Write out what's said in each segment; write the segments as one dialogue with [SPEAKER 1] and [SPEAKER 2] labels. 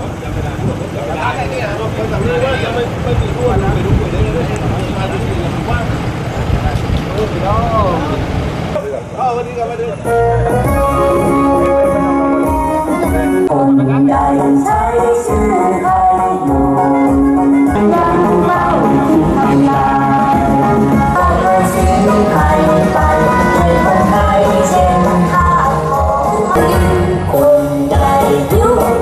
[SPEAKER 1] คน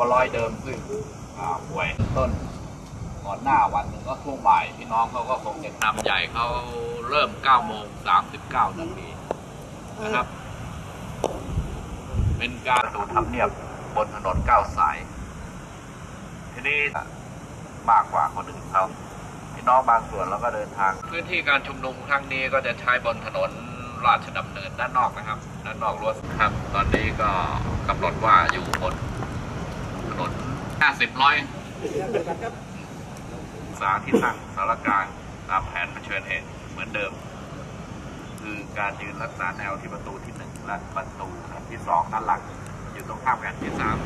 [SPEAKER 1] พ
[SPEAKER 2] บร้อยเดิมซึ่งป่วยต้นก่อนหน้าวันหนึ่งก็ช่วงบ่ายพี่น้องเขาก็คงจะนำใหญ่เขาเริ่ม9โมง39นาทีนะครับ เป็นการดูทำเนียบบนถนนเก้าสาย ทีนี้มากกว่าคนอื่นเขาพี่น้องบางส่วนเราก็เดินทาง พื้นที่การชุมนุมครั้งนี้ก็จะใช้บนถนนราชดำเนินด้านนอกนะครับ ด้านนอกรั้วครับ ตอนนี้ก็กำหนดว่าอยู่บน นน50ร้อยสาที่ตั้งสารกางตามแผนเผชิญเหตุเหมือนเดิม คือการยืนรักษาแนวที่ประตูที่หนึ่งและประตูที่สองด้านหลังอยู่ตรงข้ามกันที่สาม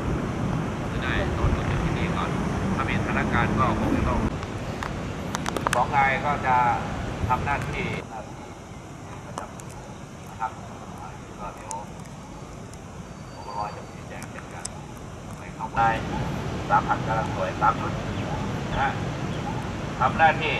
[SPEAKER 2] จะได้โดนจากที่นี่ก่อน ถ้ามีสถานการณ์ก็คงจะต้องสองนายก็จะทำหน้าที่หน้าที่ประครับก็เดี๋ยวผมรอจะชี้แจงเช่นกันไม่เข้าได้ สามผัดกำลังสวยสามชุดนะฮะทำหน้าที่